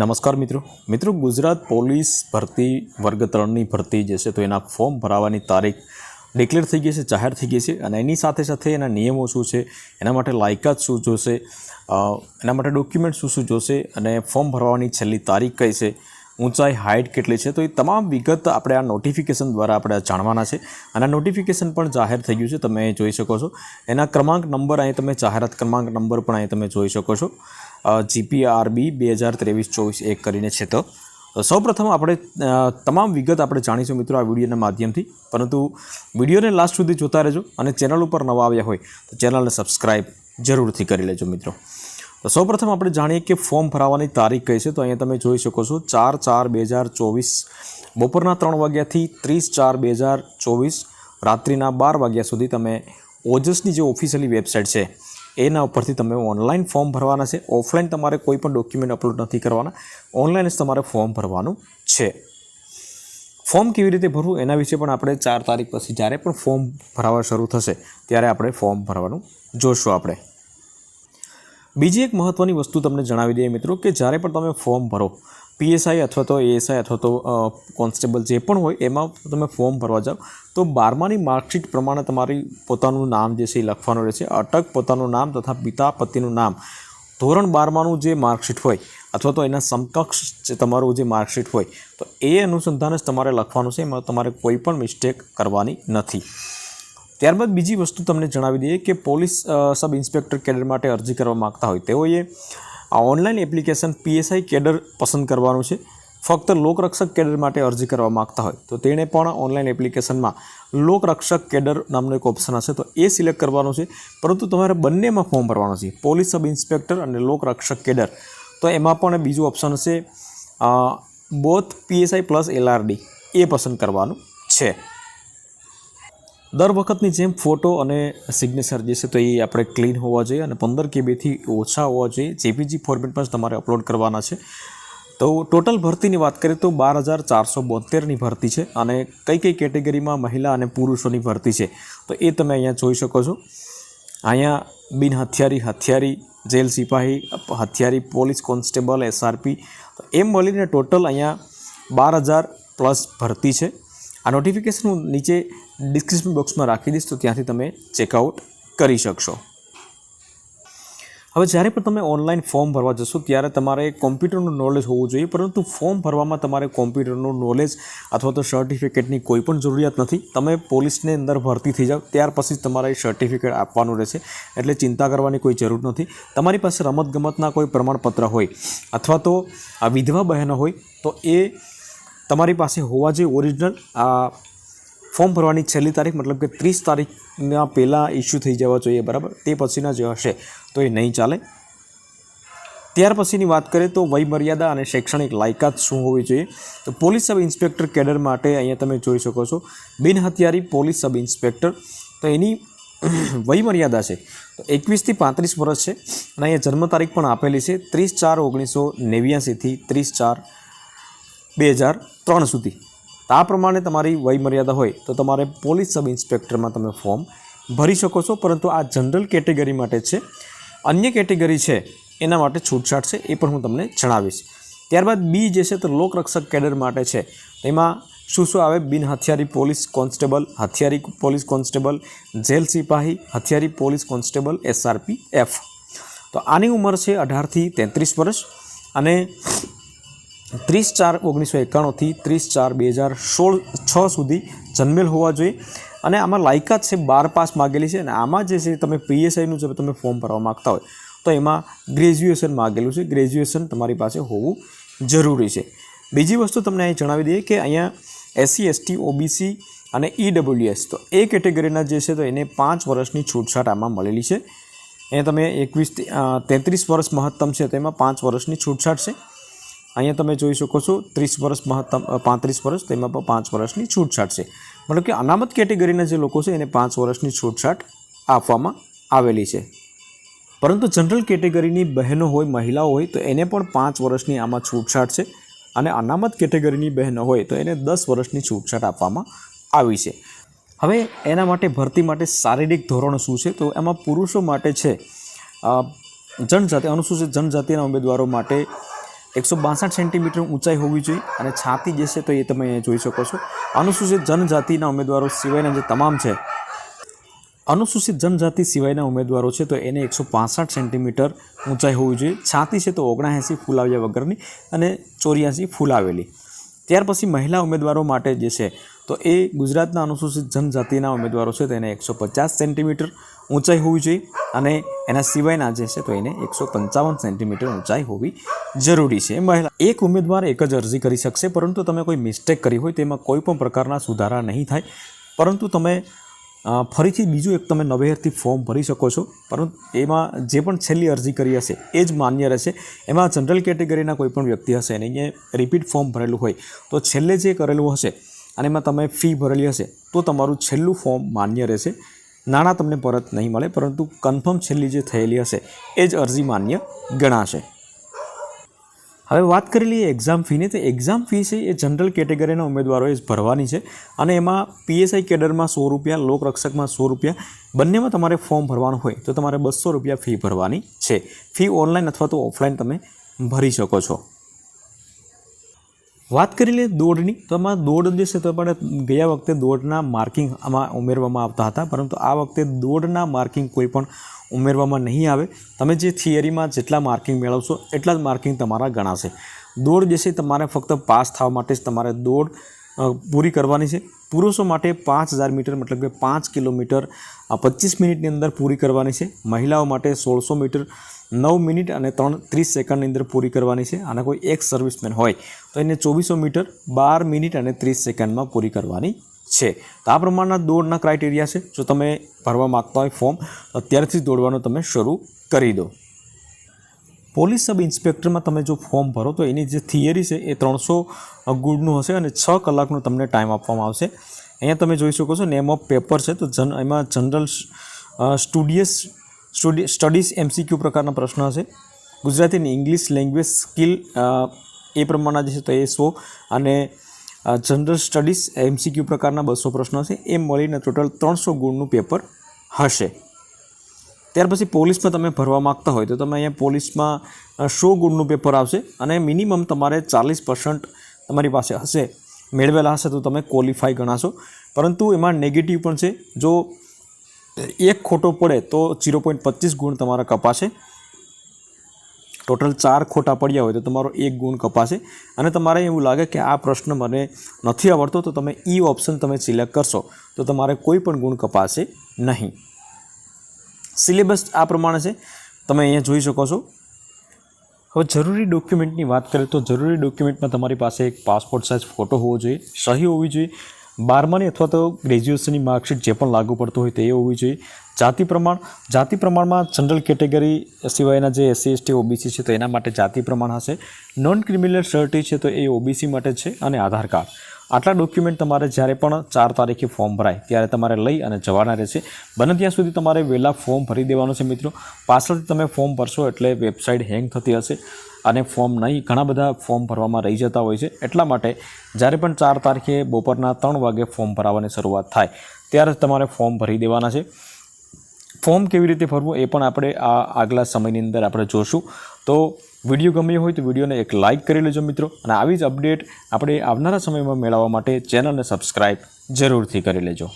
નમસ્કાર મિત્રો. મિત્રો, ગુજરાત પોલીસ ભરતી વર્ગ ત્રણની ભરતી જે છે તો એના ફોર્મ ભરાવાની તારીખ ડિક્લેર થઈ ગઈ છે, જાહેર થઈ ગઈ છે અને એની સાથે સાથે એના નિયમો શું છે, એના માટે લાયકાત શું જોશે એના માટે ડોક્યુમેન્ટ શું શું જોશે અને ફોર્મ ભરવાની છેલ્લી તારીખ કઈ છે, ઊંચાઈ હાઇટ કેટલી છે, તો એ તમામ વિગત આપણે આ નોટિફિકેશન દ્વારા આપણે જાણવાના છે. અને આ નોટિફિકેશન પણ જાહેર થઈ ગયું છે, તમે જોઈ શકો છો. એના ક્રમાંક નંબર અહીં તમે જાહેરાત ક્રમાંક નંબર પણ અહીં તમે જોઈ શકો છો. જીપીઆરબી બે હજાર ત્રેવીસ ચોવીસ એક કરીને છે તો. સૌપ્રથમ આપણે તમામ વિગત આપણે જાણીશું મિત્રો આ વિડીયોના માધ્યમથી. પરંતુ વિડીયોને લાસ્ટ સુધી જોતા રહેજો અને ચેનલ ઉપર નવા આવ્યા હોય તો ચેનલને સબસ્ક્રાઈબ જરૂરથી કરી લેજો મિત્રો. તો સૌપ્રથમ આપણે જાણીએ કે ફોર્મ ભરાવાની તારીખ કઈ છે તો અહીંયા તમે જોઈ શકો છો ચાર ચાર બે હજાર ચોવીસ બપોરના ત્રણ વાગ્યાથી ત્રીસ ચાર બે હજાર ચોવીસ રાત્રિના બાર વાગ્યા સુધી તમે ઓજસની જે ઓફિશિયલી વેબસાઇટ છે એના ઉપરથી તમે ઓનલાઈન ફોર્મ ભરવાના છે. ઓફલાઈન તમારે કોઈ પણ ડોક્યુમેન્ટ અપલોડ નથી કરવાના. ઓનલાઈન જ તમારે ફોર્મ ભરવાનું છે. ફોર્મ કેવી રીતે ભરવું? એના વિશે પણ આપણે ચાર તારીખ પછી જ્યારે પણ ફોર્મ ભરાવા શરૂ થશે, ત્યારે આપણે ફોર્મ ભરવાનું જોશું આપણે. બીજી એક મહત્ત્વની વસ્તુ તમને જણાવી દઈએ મિત્રો કે જ્યારે પણ તમે ફોર્મ ભરો પીએસઆઈ અથવા તો એએસઆઈ અથવા તો કોન્સ્ટેબલ જે પણ હોય, એમાં તમે ફોર્મ ભરવા જાઓ, તો બારમાની માર્કશીટ પ્રમાણે તમારી પોતાનું નામ જે છે એ લખવાનું રહેશે. અટક પોતાનું નામ તથા પિતા પતિનું નામ. ધોરણ બારમાનું જે માર્કશીટ હોય અથવા તો એના સમકક્ષ જે તમારું જે માર્કશીટ હોય, તો એ અનુસંધાન જ તમારે લખવાનું છે. એમાં તમારે કોઈ પણ મિસ્ટેક કરવાની નથી. ત્યારબાદ બીજી વસ્તુ તમને જણાવી દઈએ કે પોલીસ સબ ઇન્સ્પેક્ટર કેડર માટે અરજી કરવા માગતા હોય તેઓએ આ ઓનલાઈન એપ્લિકેશન પીએસઆઈ કેડર પસંદ કરવાનું છે. ફક્ત લોકરક્ષક કેડર માટે અરજી કરવા માગતા હોય તો તેણે પણ ઓનલાઈન એપ્લિકેશનમાં લોકરક્ષક કેડર નામનો એક ઓપ્શન હશે. તો એ સિલેક્ટ કરવાનું છે. પરંતુ તમારે બંનેમાં ફોર્મ ભરવાનું છે. પોલીસ સબ ઇન્સ્પેક્ટર અને લોકરક્ષક કેડર. તો એમાં પણ બીજું ઓપ્શન હશે. બોથ પીએસઆઈ પ્લસ એલઆરડી એ પસંદ કરવાનું છે. દર વખતની જેમ ફોટો અને સિગ્નેચર જે છે તો એ આપણે ક્લીન હોવા જોઈએ અને પંદર કેબીથી ઓછા હોવા જોઈએ. જેપીજી ફોર્મેટમાં જ તમારે અપલોડ કરવાના છે. તો ટોટલ ભરતીની વાત કરીએ તો બાર હજાર ચારસો બોતેરની ભરતી છે અને કઈ કઈ કેટેગરીમાં મહિલા અને પુરુષોની ભરતી છે તો એ તમે અહીંયા જોઈ શકો છો. અહીંયા બિન હથિયારી હથિયારી, જેલ સિપાહી, હથિયારી, પોલીસ કોન્સ્ટેબલ, એસઆરપી એમ મળીને ટોટલ અહીંયા બાર હજાર પ્લસ ભરતી છે. આ નોટિફિકેશન હું નીચે ડિસ્ક્રિપ્શન બોક્સમાં રાખી દઈશ, તો ત્યાંથી તમે ચેકઆઉટ કરી શકશો. હવે જ્યારે પણ તમે ઓનલાઈન ફોર્મ ભરવા જશો, ત્યારે તમારે કોમ્પ્યુટરનું નોલેજ હોવું જોઈએ, પરંતુ ફોર્મ ભરવામાં તમારે કોમ્પ્યુટરનું નોલેજ અથવા તો સર્ટિફિકેટની કોઈ પણ જરૂરિયાત નથી. તમે પોલીસની અંદર ભરતી થઈ જાઓ, ત્યાર પછી તમારે સર્ટિફિકેટ આપવાનું રહેશે, એટલે ચિંતા કરવાની કોઈ જરૂર નથી. તમારી પાસે રમતગમતના કોઈ પ્રમાણપત્ર હોય, અથવા તો આ વિધવા બહેનો હોય, તો એ તમારી પાસે હોવા જોઈએ ઓરિજિનલ આ ફોર્મ ભરવાની છેલ્લી તારીખ, મતલબ કે ત્રીસ તારીખના પહેલાં ઇસ્યુ થઈ જવા જોઈએ, બરાબર? તે પછીના જે હશે. તો એ નહીં ચાલે. ત્યાર પછીની વાત કરીએ તો વયમર્યાદા અને શૈક્ષણિક લાયકાત શું હોવી જોઈએ? તો પોલીસ સબ ઇન્સ્પેક્ટર કેડર માટે અહીંયા તમે જોઈ શકો છો, બિનહથિયારી પોલીસ સબ ઇન્સ્પેક્ટર. તો એની વયમર્યાદા છે. તો એકવીસથી પાંત્રીસ વર્ષ છે અને અહીંયા જન્મ તારીખ પણ આપેલી છે, ત્રીસ ચાર ઓગણીસો નેવ્યાસીથી ત્રીસ ચાર બે હજાર ત્રણ સુધી. આ પ્રમાણે તમારી વયમર્યાદા હોય તો તમારે પોલીસ સબ ઇન્સ્પેક્ટરમાં તમે ફોર્મ ભરી શકો છો. પરંતુ આ જનરલ કેટેગરી માટે છે. અન્ય કેટેગરી છે, એના માટે છૂટછાટ છે, એ પણ હું તમને જણાવીશ. ત્યારબાદ બી જે છે તો લોકરક્ષક કેડર માટે છે. એમાં શું શું આવે? બિન હથિયારી પોલીસ કોન્સ્ટેબલ, હથિયારી પોલીસ કોન્સ્ટેબલ, જેલ સિપાહી, હથિયારી પોલીસ કોન્સ્ટેબલ, એસઆરપી, એફ. તો આની ઉંમર છે અઢારથી તેત્રીસ વર્ષ અને ત્રીસ ચાર ઓગણીસો એકાણુંથી ત્રીસ ચાર બે હજાર સોળ છ સુધી જન્મેલ હોવા જોઈએ. અને આમાં લાયકાત છે બાર પાસ માગેલી છે અને આમાં જે છે તમે પીએસઆઈનું જો તમે ફોર્મ ભરવા માગતા હોય, તો એમાં ગ્રેજ્યુએશન માગેલું છે. ગ્રેજ્યુએશન તમારી પાસે હોવું જરૂરી છે. બીજી વસ્તુ તમને અહીં જણાવી દઈએ કે અહીંયા એસસી, એસટી, ઓબીસી અને ઈડબ્લ્યુએસ તો એ કેટેગરીના જે છે તો એને પાંચ વર્ષની છૂટછાટ આમાં મળેલી છે. એ તમે એકવીસ તેત્રીસ વર્ષ મહત્તમ છે તેમાં પાંચ વર્ષની છૂટછાટ છે. અહીંયા તમે જોઈ શકો છો ત્રીસ વર્ષ મહત્તમ પાંત્રીસ વર્ષ, તેમાં પણ પાંચ વર્ષની છૂટછાટ છે. મતલબ કે અનામત કેટેગરીના જે લોકો છે એને પાંચ વર્ષની છૂટછાટ આપવામાં આવેલી છે. પરંતુ જનરલ કેટેગરીની બહેનો હોય, મહિલાઓ હોય, તો એને પણ પાંચ વર્ષની આમાં છૂટછાટ છે અને અનામત કેટેગરીની બહેનો હોય, તો એને દસ વર્ષની છૂટછાટ આપવામાં આવી છે. હવે એના માટે ભરતી માટે શારીરિક ધોરણ શું છે? તો એમાં પુરુષો માટે છે જનજાતિ, અનુસૂચિત જનજાતિના ઉમેદવારો માટે એકસો બાસઠ સેન્ટીમીટર ઊંચાઈ હોવી જોઈએ અને છાતી જે છે તો એ તમે જોઈ શકો છો. અનુસૂચિત જનજાતિના ઉમેદવારો સિવાયના જે તમામ છે. અનુસૂચિત જનજાતિ સિવાયના ઉમેદવારો છે તો એને એકસો પાસઠ સેન્ટીમીટર ઊંચાઈ હોવી જોઈએ. છાતી છે તો ઓગણએંસી ફૂલાવ્યા વગરની અને ચોર્યાસી ફૂલાવેલી. ત્યાર પછી મહિલા ઉમેદવારો માટે જે છે તો એ ગુજરાતના અનુસૂચિત જનજાતિના ઉમેદવારો છે તેને એકસો પચાસ સેન્ટીમીટર ઊંચાઈ હોવી જોઈએ અને એના સિવાયના જે છે, તો એને એકસો પંચાવન સેન્ટીમીટર ઊંચાઈ હોવી જરૂરી છે. મહિલા, એક ઉમેદવાર એક જ અરજી કરી શકશે, પરંતુ તમે કોઈ મિસ્ટેક કરી હોય તેમાં કોઈ પણ પ્રકારના સુધારા નહીં થાય. પરંતુ તમે ફરીથી બીજું એક તમે નવેહરથી ફોર્મ ભરી શકો છો, પરંતુ એમાં જે પણ છેલ્લી અરજી કરી હશે, એ જ માન્ય રહેશે. એમાં જનરલ કેટેગરીના કોઈ પણ વ્યક્તિ હશે અને અહીંયા રિપીટ ફોર્મ ભરેલું હોય, તો છેલ્લે જે કરેલું હશે અને એમાં તમે ફી ભરેલી હશે, તો તમારું છેલ્લું ફોર્મ માન્ય રહેશે. નાણાં તમને પરત નહીં મળે, પરંતુ કન્ફર્મ છેલ્લી જે થયેલી હશે, એ જ અરજી માન્ય ગણાશે. હવે વાત કરી લઈએ એક્ઝામ ફીની તો એક્ઝામ ફી છે, એ જનરલ કેટેગરીના ઉમેદવારોએ ભરવાની છે. અને એમાં પીએસઆઈ કેડરમાં સો રૂપિયા, લોકરક્ષકમાં સો રૂપિયા, બંનેમાં તમારે ફોર્મ ભરવાનું હોય, તો તમારે બસો રૂપિયા ફી ભરવાની છે. ફી ઓનલાઈન અથવા તો ઓફલાઈન તમે ભરી શકો છો. વાત કરી લઈએ દોડની, તો આમાં દોડ જે છે, તો પણ ગયા વખતે દોડના માર્કિંગ આમાં ઉમેરવામાં આવતા હતા, પરંતુ આ વખતે દોડના માર્કિંગ કોઈ પણ ઉમેરવામાં નહીં આવે. તમે જે થિયરીમાં જેટલા માર્કિંગ મેળવશો, એટલા જ માર્કિંગ તમારા ગણાશે. દોડ જે છે, તમારે ફક્ત પાસ થવા માટે જ તમારે દોડ પૂરી કરવાની છે. પુરુષો માટે પાંચ હજાર મીટર, મતલબ કે પાંચ કિલોમીટર પચીસ મિનિટની અંદર પૂરી કરવાની છે. મહિલાઓ માટે સોળસો મીટર, નવ મિનિટ અને ત્રણ ત્રીસ સેકન્ડની અંદર પૂરી કરવાની છે. અને કોઈ એક સર્વિસમેન હોય તો એને ચોવીસો મીટર, બાર મિનિટ અને ત્રીસ સેકન્ડમાં પૂરી કરવાની છે. તો આ પ્રમાણના દોડના ક્રાઇટેરિયા છે. જો તમે ભરવા માગતા હોય ફોર્મ અત્યારથી જ દોડવાનું તમે શરૂ કરી દો. પોલીસ સબ ઇન્સ્પેક્ટરમાં તમે જો ફોર્મ ભરો તો એની જે થિયરી છે એ ત્રણસો ગુડનું હશે અને છ કલાકનો તમને ટાઈમ આપવામાં આવશે. અહીંયા તમે જોઈ શકો છો નેમ ઓફ પેપર છે તો જન, એમાં general studious, study, studies MCQ પ્રકારના પ્રશ્ન હશે. ગુજરાતી અને ઇંગ્લિશ લેંગ્વેજ સ્કિલ એ પ્રમાણના જે છે તો એ સો અને જનરલ સ્ટડીઝ એમસીક્યુ પ્રકારના બસો પ્રશ્નો હશે. એ મળીને ટોટલ ત્રણસો ગુણનું પેપર હશે. ત્યાર પછી પોલીસમાં તમે ભરવા માગતા હોય તો તમે અહીંયા પોલીસમાં સો ગુણનું પેપર આવશે અને મિનિમમ તમારે ચાલીસ પર્સન્ટ તમારી પાસે હશે, મેળવેલા હશે તો તમે ક્વોલિફાય ગણાશો. પરંતુ એમાં નેગેટિવ પણ છે. જો એક ખોટો પડે તો ઝીરો પોઈન્ટ પચીસ ગુણ તમારા કપાશે. ટોટલ ચાર ખોટા પડ્યા હોય તો તમારો એક ગુણ કપાશે. અને તમારે એવું લાગે કે આ પ્રશ્ન મને નથી આવડતો, તો તમે ઈ ઓપ્શન તમે સિલેક્ટ કરશો તો તમારે કોઈ પણ ગુણ કપાશે નહીં. સિલેબસ આ પ્રમાણે છે. તમે અહીંયા જોઈ શકો છો. હવે જરૂરી ડોક્યુમેન્ટની વાત કરીએ તો જરૂરી ડોક્યુમેન્ટમાં તમારી પાસે એક પાસપોર્ટ સાઇઝ ફોટો હોવો જોઈએ, સહી હોવી જોઈએ, બારમાની અથવા તો ગ્રેજ્યુએશનની માર્કશીટ જે પણ લાગુ પડતું હોય તે હોવી જોઈએ. જાતિ પ્રમાણ, જાતિ પ્રમાણમાં જનરલ કેટેગરી સિવાયના જે એસસી, એસટી, ઓબીસી છે તો એના માટે જાતિ પ્રમાણ હશે. નોન ક્રિમિનલ સર્ટી છે તો એ ઓબીસી માટે છે અને આધાર કાર્ડ. આટલા ડોક્યુમેન્ટ તમારે જ્યારે પણ ચાર તારીખે ફોર્મ ભરાય, ત્યારે તમારે લઈ અને જવાના રહેશે. બને ત્યાં સુધી તમારે વહેલા ફોર્મ ભરી દેવાનું છે મિત્રો. પાછળથી તમે ફોર્મ ભરશો એટલે વેબસાઇટ હેંગ થતી હશે અને ફોર્મ નહીં, ઘણા બધા ફોર્મ ભરવામાં રહી જતા હોય છે. એટલા માટે જ્યારે પણ ચાર તારીખે બપોરના ત્રણ વાગે ફોર્મ ભરાવાની શરૂઆત થાય, ત્યારે તમારે ફોર્મ ભરી દેવાના છે. ફોર્મ કેવી રીતે ભરવું એ પણ આપણે આ આગલા સમયની અંદર આપણે જોશું. તો વીડિયો ગમ્યો હોય તો વિડીયોને એક લાઇક કરી લેજો મિત્રો અને આવી જ અપડેટ આપણે આવનારા સમયમાં મેળવવા માટે ચેનલને સબસ્ક્રાઈબ જરૂરથી કરી લેજો.